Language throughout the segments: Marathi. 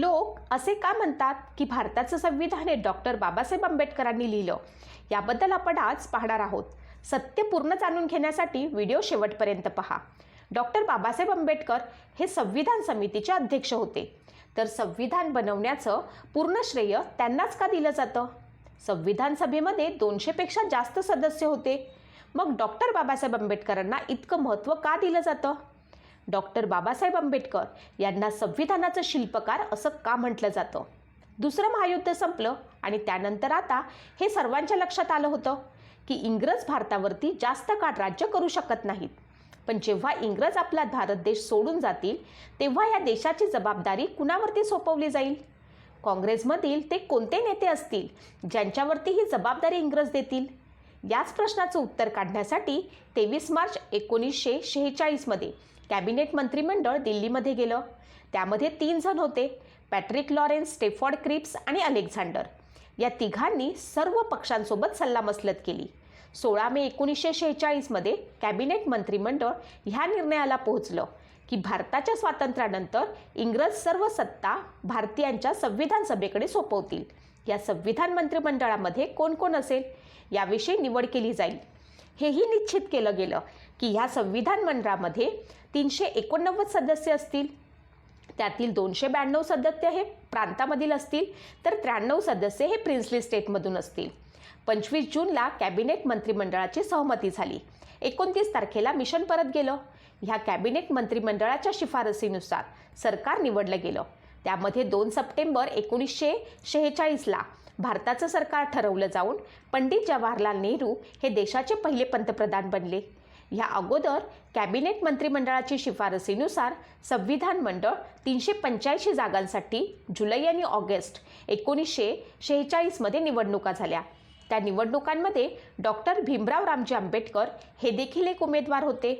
लोक असे का म्हणतात की भारताचं संविधान हे डॉक्टर बाबासाहेब आंबेडकरांनी लिहिलं. याबद्दल आपण आज पाहणार आहोत. सत्य पूर्ण जाणून घेण्यासाठी व्हिडिओ शेवटपर्यंत पहा. डॉक्टर बाबासाहेब आंबेडकर हे संविधान समितीचे अध्यक्ष होते. तर संविधान बनवण्याचं पूर्ण श्रेय त्यांनाच का दिलं जातं? संविधान सभेमध्ये दोनशेपेक्षा जास्त सदस्य होते. मग डॉक्टर बाबासाहेब आंबेडकरांना इतकं महत्त्व का दिलं जातं? डॉक्टर बाबासाहेब आंबेडकर यांना संविधानाचं शिल्पकार असं का म्हटलं जातं? दुसरं महायुद्ध संपलं आणि त्यानंतर आता हे सर्वांच्या लक्षात आलं होतं की इंग्रज भारतावरती जास्त काळ राज्य करू शकत नाहीत. पण जेव्हा इंग्रज आपला भारत देश सोडून जातील तेव्हा या देशाची जबाबदारी कुणावरती सोपवली जाईल? काँग्रेसमधील ते कोणते नेते असतील ज्यांच्यावरती ही जबाबदारी इंग्रज देतील? याच प्रश्नाचं उत्तर काढण्यासाठी तेवीस मार्च एकोणीसशे शेहेचाळीसमध्ये कॅबिनेट मंत्रिमंडळ दिल्लीमध्ये गेलं. त्यामध्ये तीन जण होते पॅट्रिक लॉरेन्स स्टेफॉर्ड क्रिप्स आणि अलेक्झांडर. या तिघांनी सर्व पक्षांसोबत सल्लामसलत केली. सोळा मे एकोणीसशे शेहेचाळीसमध्ये कॅबिनेट मंत्रिमंडळ ह्या निर्णयाला पोहोचलं की भारताच्या स्वातंत्र्यानंतर इंग्रज सर्व सत्ता भारतीयांच्या संविधान सभेकडे सोपवतील. या संविधान मंत्रिमंडळामध्ये कोण कोण असेल? याविषयी निवड केली जाईल. हेही निश्चित केलं गेलं की ह्या संविधान मंडळामध्ये तीनशे एकोणनव्वद सदस्य असतील. त्यातील दोनशे ब्याण्णव सदस्य हे प्रांतामधील असतील तर त्र्याण्णव सदस्य हे प्रिन्सली स्टेटमधून असतील. पंचवीस जूनला कॅबिनेट मंत्रिमंडळाची सहमती झाली. एकोणतीस तारखेला मिशन परत गेलं. ह्या कॅबिनेट मंत्रिमंडळाच्या शिफारसीनुसार सरकार निवडलं गेलं. त्यामध्ये दोन सप्टेंबर एकोणीसशे शेहेचाळीसला भारताचं सरकार ठरवलं जाऊन पंडित जवाहरलाल नेहरू हे देशाचे पहिले पंतप्रधान बनले. ह्या अगोदर कॅबिनेट मंत्रिमंडळाची शिफारसीनुसार संविधान मंडळ तीनशे पंच्याऐंशी जागांसाठी जुलै आणि ऑगस्ट एकोणीसशे शेहेचाळीसमध्ये निवडणुका झाल्या. त्या निवडणुकांमध्ये डॉक्टर भीमराव रामजी आंबेडकर हे देखील एक उमेदवार होते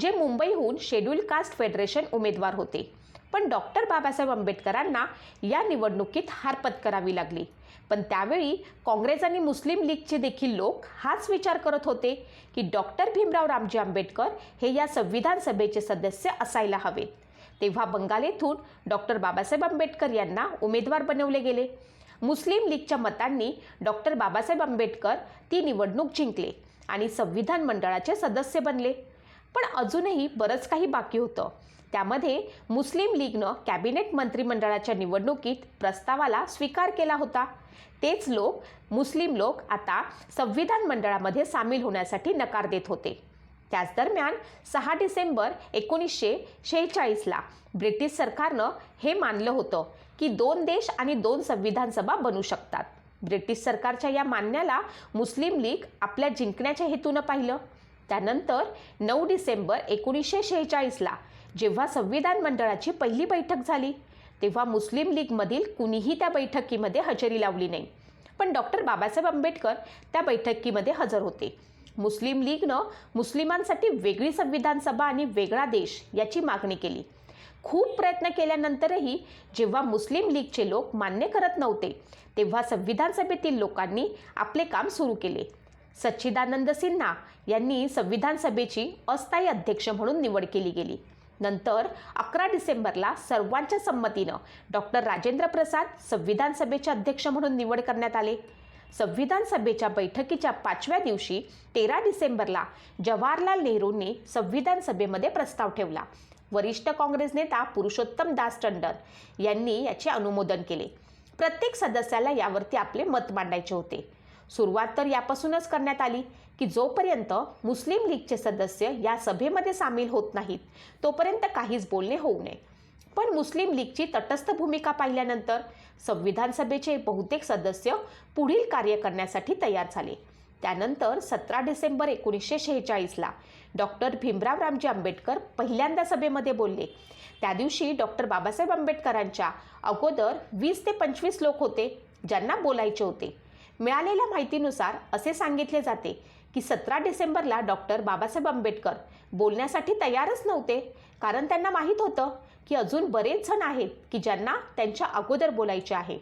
जे मुंबईहून शेड्यूल कास्ट फेडरेशन उमेदवार होते. पण डॉक्टर बाबासाहेब आंबेडकरांना या निवडणुकीत हार पत्करावी लागली. पण त्यावेळी काँग्रेस आणि मुस्लिम लीगचे देखील लोक हाच विचार करत होते की डॉक्टर भीमराव रामजी आंबेडकर हे या संविधान सभेचे सदस्य असायला हवेत. तेव्हा बंगाल येथून डॉक्टर बाबासाहेब आंबेडकर यांना उमेदवार बनवले गेले. मुस्लिम लीगच्या मतांनी डॉक्टर बाबासाहेब आंबेडकर ती निवडणूक जिंकले आणि संविधान मंडळाचे सदस्य बनले. पण अजूनही बरंच काही बाकी होतं. त्यामध्ये मुस्लिम लीगनं कॅबिनेट मंत्रिमंडळाच्या निवडणुकीत प्रस्तावाला स्वीकार केला होता. तेच लोक मुस्लिम लोक आता संविधान मंडळामध्ये सामील होण्यासाठी नकार देत होते. त्याच दरम्यान सहा डिसेंबर एकोणीसशे शेहेचाळीसला ब्रिटिश सरकारनं हे मानलं होतं की दोन देश आणि दोन संविधान सभा बनू शकतात. ब्रिटिश सरकारच्या या मान्याला मुस्लिम लीग आपल्या जिंकण्याच्या हेतूनं पाहिलं. त्यानंतर नऊ डिसेंबर एकोणीसशे शेहेचाळीसला जेव्हा संविधान मंडळाची पहिली बैठक झाली तेव्हा मुस्लिम लीगमधील कुणीही त्या बैठकीमध्ये हजेरी लावली नाही. पण डॉक्टर बाबासाहेब आंबेडकर त्या बैठकीमध्ये हजर होते. मुस्लिम लीगनं मुस्लिमांसाठी वेगळी संविधान सभा आणि वेगळा देश याची मागणी केली. खूप प्रयत्न केल्यानंतरही जेव्हा मुस्लिम लीगचे लोक मान्य करत नव्हते तेव्हा संविधान सभेतील लोकांनी आपले काम सुरू केले. सच्चिदानंद सिन्हा यांनी संविधान सभेची अस्थायी अध्यक्ष म्हणून निवड केली गेली. नंतर अकरा डिसेंबरला सर्वांच्या संमतीनं डॉक्टर राजेंद्र प्रसाद संविधान सभेचे अध्यक्ष म्हणून निवड करण्यात आले. संविधान सभेच्या बैठकीच्या पाचव्या दिवशी तेरा डिसेंबरला जवाहरलाल नेहरूंनी संविधान सभेमध्ये प्रस्ताव ठेवला. वरिष्ठ काँग्रेस नेता पुरुषोत्तम दास टंडन यांनी याचे अनुमोदन केले. प्रत्येक सदस्याला यावरती आपले मत मांडायचे होते. सुरुवात तर यापासूनच करण्यात आली की जोपर्यंत मुस्लिम लीगचे सदस्य या सभेमध्ये सामील होत नाहीत तोपर्यंत काहीच बोलणे होऊ नये. पण मुस्लिम लीगची तटस्थ भूमिका पाहिल्यानंतर संविधान सभेचे बहुतेक सदस्य पुढील कार्य करण्यासाठी तयार झाले. त्यानंतर सतरा डिसेंबर एकोणीसशे शेहेचाळीसला डॉक्टर भीमराव रामजी आंबेडकर पहिल्यांदा सभेमध्ये बोलले. त्या दिवशी डॉक्टर बाबासाहेब आंबेडकरांच्या अगोदर वीस ते पंचवीस लोक होते ज्यांना बोलायचे होते. मिळालेल्या माहितीनुसार असे सांगितले जाते की सतरा डिसेंबरला डॉक्टर बाबासाहेब आंबेडकर बोलण्यासाठी तयारच नव्हते. कारण त्यांना माहीत होतं की अजून बरेच जण आहेत की ज्यांना त्यांच्या अगोदर बोलायचे आहे.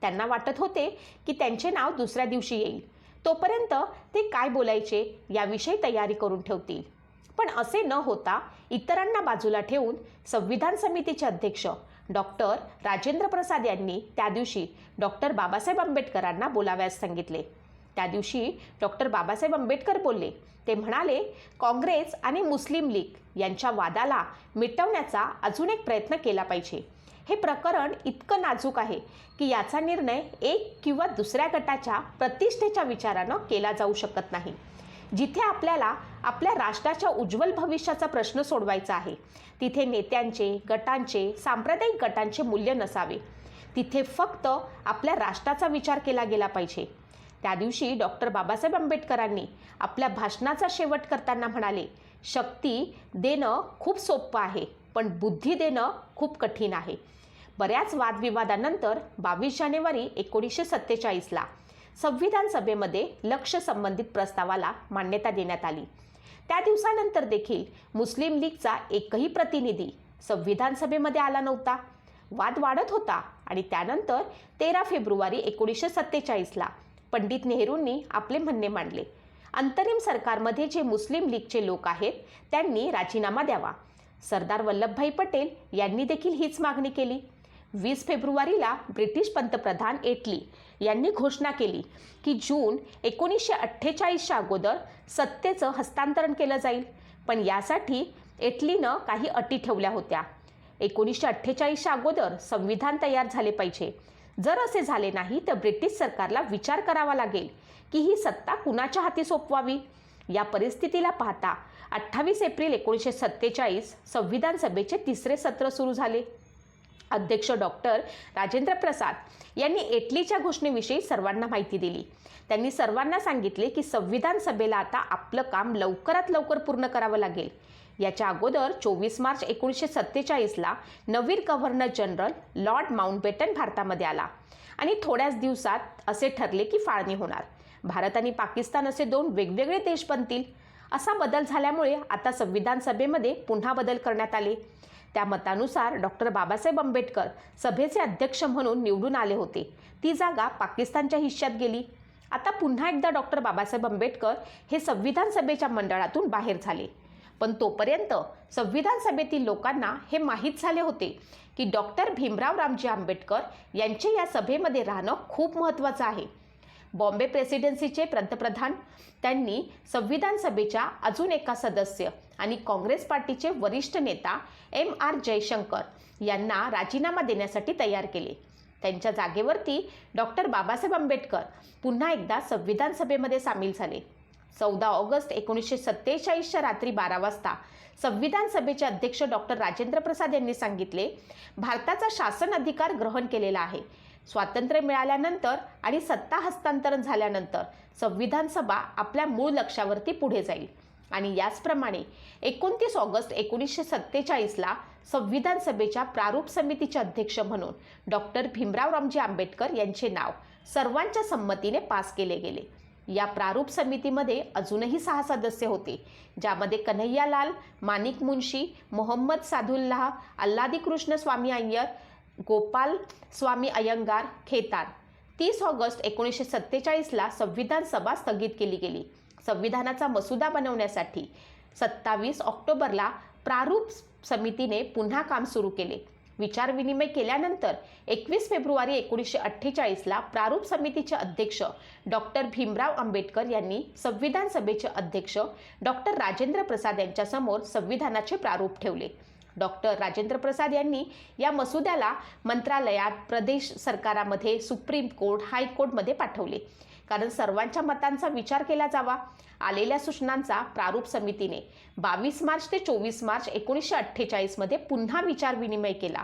त्यांना वाटत होते की त्यांचे नाव दुसऱ्या दिवशी येईल. तोपर्यंत ते काय बोलायचे याविषयी तयारी करून ठेवतील. पण असे न होता इतरांना बाजूला ठेवून संविधान समितीचे अध्यक्ष डॉक्टर राजेंद्र प्रसाद यांनी त्या दिवशी डॉक्टर बाबासाहेब आंबेडकरांना बोलाव्यास सांगितले. त्या दिवशी डॉक्टर बाबासाहेब आंबेडकर बोलले. ते म्हणाले काँग्रेस आणि मुस्लिम लीग यांच्या वादाला मिटवण्याचा अजून एक प्रयत्न केला पाहिजे. हे प्रकरण इतकं नाजूक आहे की याचा निर्णय एक किंवा दुसऱ्या गटाच्या प्रतिष्ठेच्या विचारानं केला जाऊ शकत नाही. जिथे आपल्याला आपल्या राष्ट्राच्या उज्ज्वल भविष्याचा प्रश्न सोडवायचा आहे. तिथे नेत्यांचे गटांचे सांप्रदायिक गटांचे मूल्य नसावे. तिथे फक्त आपल्या राष्ट्राचा विचार केला गेला पाहिजे. त्या दिवशी डॉक्टर बाबासाहेब आंबेडकरांनी आपल्या भाषणाचा शेवट करताना म्हणाले शक्ती देणं खूप सोपं आहे पण बुद्धी देणं खूप कठीण आहे. बऱ्याच वादविवादानंतर बावीस जानेवारी एकोणीसशे सत्तेचाळीसला संविधान सभेमध्ये लक्ष संबंधित प्रस्तावाला मान्यता देण्यात आली. त्या दिवसानंतर देखील मुस्लिम लीगचा एकही प्रतिनिधी संविधान सभेमध्ये आला नव्हता. वाद वाढत होता आणि त्यानंतर तेरा फेब्रुवारी एकोणीसशे सत्तेचाळीसला पंडित नेहरूंनी आपले म्हणणे मांडले. अंतरिम सरकारमध्ये जे मुस्लिम लीगचे लोक आहेत त्यांनी राजीनामा द्यावा. सरदार वल्लभभाई पटेल यांनी देखील हीच मागणी केली. वीस फेब्रुवारीला ब्रिटिश पंतप्रधान एटली यांनी घोषणा केली की जून एकोणीसशे अठ्ठेचाळीसच्या अगोदर सत्तेचं हस्तांतरण केलं जाईल. पण यासाठी एटलीनं काही अटी ठेवल्या होत्या. एकोणीसशे अठ्ठेचाळीसच्या अगोदर संविधान तयार झाले पाहिजे. जर असे झाले नाही तर ब्रिटिश सरकारला विचार करावा लागेल की ही सत्ता कुणाच्या हाती सोपवावी? या परिस्थितीला पाहता अठ्ठावीस एप्रिल एकोणीसशे सत्तेचाळीस संविधान सभेचे तिसरे सत्र सुरू झाले. अध्यक्ष डॉक्टर राजेंद्र प्रसाद यांनी एटलीच्या घोषणेविषयी सर्वांना माहिती दिली. त्यांनी सर्वांना सांगितले की संविधान सभेला आता आपलं काम लवकरात लवकर पूर्ण करावं लागेल. याच्या अगोदर चोवीस मार्च एकोणीसशे सत्तेचाळीसला नवीन गव्हर्नर जनरल लॉर्ड माउंटबेटन भारतामध्ये आला आणि थोड्याच दिवसात असे ठरले की फाळणी होणार. भारत आणि पाकिस्तान असे दोन वेगवेगळे देश बनतील. असा बदल झाल्यामुळे आता संविधान सभेमध्ये पुन्हा बदल करण्यात आले. त्या मतानुसार डॉक्टर बाबासाहेब आंबेडकर सभेचे अध्यक्ष म्हणून निवडून आले होते. ती जागा पाकिस्तानच्या हिश्श्यात गेली. आता पुन्हा एकदा डॉक्टर बाबासाहेब आंबेडकर हे संविधान सभेच्या मंडळातून बाहेर झाले. पण तोपर्यंत संविधान सभेतील लोकांना हे माहीत झाले होते की डॉक्टर भीमराव रामजी आंबेडकर यांचे या सभेमध्ये राहणं खूप महत्त्वाचं आहे. बॉम्बे प्रेसिडेन्सीचे पंतप्रधान त्यांनी संविधान सभेच्या अजून एका सदस्य आणि काँग्रेस पार्टीचे वरिष्ठ नेता एम आर जयशंकर यांना राजीनामा देण्यासाठी तयार केले. त्यांच्या जागेवरती डॉक्टर बाबासाहेब आंबेडकर पुन्हा एकदा संविधान सभेमध्ये सामील झाले. चौदा ऑगस्ट एकोणीसशे सत्तेचाळीसच्या रात्री बारा वाजता संविधान सभेचे अध्यक्ष डॉक्टर राजेंद्र प्रसाद यांनी सांगितले भारताचा शासन अधिकार ग्रहण केलेला आहे. स्वातंत्र्य मिळाल्यानंतर आणि सत्ता हस्तांतरण झाल्यानंतर संविधान सभा आपल्या मूळ लक्ष्यावरती पुढे जाईल. आणि याचप्रमाणे एकोणतीस ऑगस्ट एकोणीसशे सत्तेचाळीसला संविधान सभेच्या प्रारूप समितीचे अध्यक्ष म्हणून डॉक्टर भीमराव रामजी आंबेडकर यांचे नाव सर्वांच्या संमतीने पास केले गेले. या प्रारूप समितीमध्ये अजूनही सहा सदस्य होते ज्यामध्ये कन्हैयालाल माणिक मुंशी मोहम्मद साधुल्लाह अल्लादी कृष्ण स्वामी अय्यर गोपाल स्वामी अयंगार खेतान तीस ऑगस्ट एकोणीसशे सत्तेचाळीसला संविधान सभा स्थगित केली गेली. संविधानाचा मसुदा बनवण्यासाठी सत्तावीस ऑक्टोबरला प्रारूप समितीने पुन्हा काम सुरू केले. विचारविनिमय केल्यानंतर एकवीस फेब्रुवारी एकोणीसशे अठ्ठेचाळीसला प्रारूप समितीचे अध्यक्ष डॉक्टर भीमराव आंबेडकर यांनी संविधान सभेचे अध्यक्ष डॉक्टर राजेंद्र प्रसाद यांच्यासमोर संविधानाचे प्रारूप ठेवले. डॉक्टर राजेंद्र प्रसाद यांनी या मसुद्याला मंत्रालयात प्रदेश सरकारामध्ये सुप्रीम कोर्ट हायकोर्टमध्ये पाठवले. कारण सर्वांच्या मतांचा विचार केला जावा. आलेल्या सूचनांचा प्रारूप समितीने बावीस मार्च ते चोवीस मार्च एकोणीसशे अठ्ठेचाळीसमध्ये पुन्हा विचार विनिमय केला.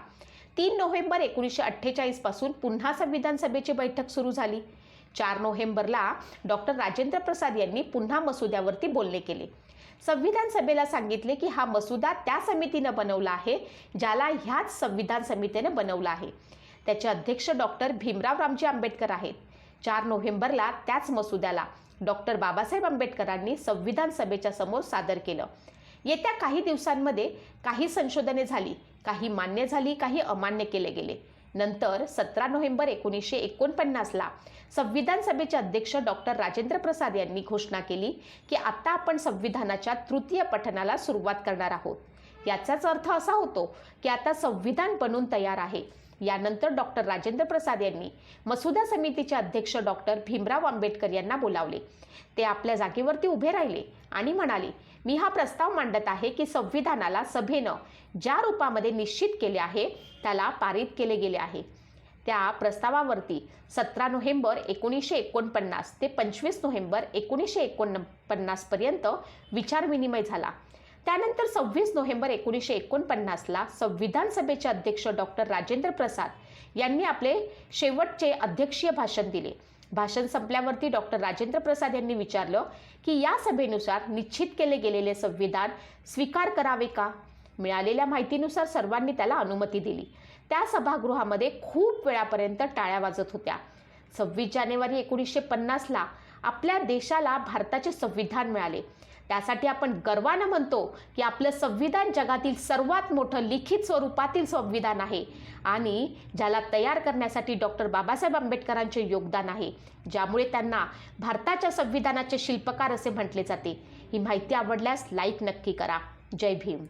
तीन नोव्हेंबर एकोणीसशे अठ्ठेचाळीसपासून पुन्हा संविधान सभेची बैठक सुरू झाली. चार नोव्हेंबरला डॉक्टर राजेंद्र प्रसाद यांनी पुन्हा मसुद्यावरती बोलणे केले. संविधान सभेला सांगितले की हा मसुदा त्या समितीनं बनवला आहे ज्याला ह्याच संविधान समितीने बनवला आहे. त्याचे अध्यक्ष डॉक्टर भीमराव रामजी आंबेडकर आहेत. चार नोव्हेंबरला त्याच मसुद्याला डॉक्टर बाबासाहेब आंबेडकरांनी संविधान सभेच्या समोर सादर केलं. येत्या काही दिवसांमध्ये काही संशोधने झाली काही मान्य झाली काही अमान्य केले गेले. नंतर सतरा नोव्हेंबर एकोणीसशे एकोणपन्नासला संविधान सभेचे अध्यक्ष डॉक्टर राजेंद्र प्रसाद यांनी घोषणा केली की आता आपण संविधानाच्या तृतीय पठणाला सुरुवात करणार आहोत. याचाच अर्थ असा होतो की आता संविधान बनून तयार आहे. यानंतर डॉक्टर राजेंद्र प्रसाद यांनी मसुदा समितीचे अध्यक्ष डॉक्टर भीमराव आंबेडकर यांना बोलावले. ते आपल्या जागेवरती उभे राहिले आणि म्हणाले मी हा प्रस्ताव मांडत आहे की संविधानाला सभेनं ज्या रूपामध्ये निश्चित केले आहे त्याला पारित केले गेले आहे. त्या प्रस्तावावरती सतरा नोव्हेंबर एकोणीसशे एकोणपन्नास ते पंचवीस नोव्हेंबर एकोणीसशे एकोणपन्नासपर्यंत विचारविनिमय झाला. त्यानंतर सव्वीस नोव्हेंबर एकोणीसशे एकोणपन्नासला संविधान सभेचे अध्यक्ष डॉक्टर राजेंद्र प्रसाद यांनी आपले शेवटचे अध्यक्षीय भाषण दिले. भाषण संपल्यावरती डॉक्टर राजेंद्र प्रसाद यांनी विचारलं की या सभेनुसार निश्चित केले गेलेले संविधान स्वीकार करावे का? मिळालेल्या माहितीनुसार सर्वांनी त्याला अनुमती दिली. त्या सभागृहामध्ये खूप वेळापर्यंत टाळ्या वाजत होत्या. सव्वीस जानेवारी एकोणीसशे पन्नासला आपल्या देशाला भारताचे संविधान मिळाले. त्यासाठी आपण गर्वानं म्हणतो की आपलं संविधान जगातील सर्वात मोठं लिखित स्वरूपातील संविधान आहे आणि ज्याला तयार करण्यासाठी डॉक्टर बाबासाहेब आंबेडकरांचे योगदान आहे ज्यामुळे त्यांना भारताच्या संविधानाचे शिल्पकार असे म्हटले जाते. ही माहिती आवडल्यास लाईक नक्की करा. जय भीम.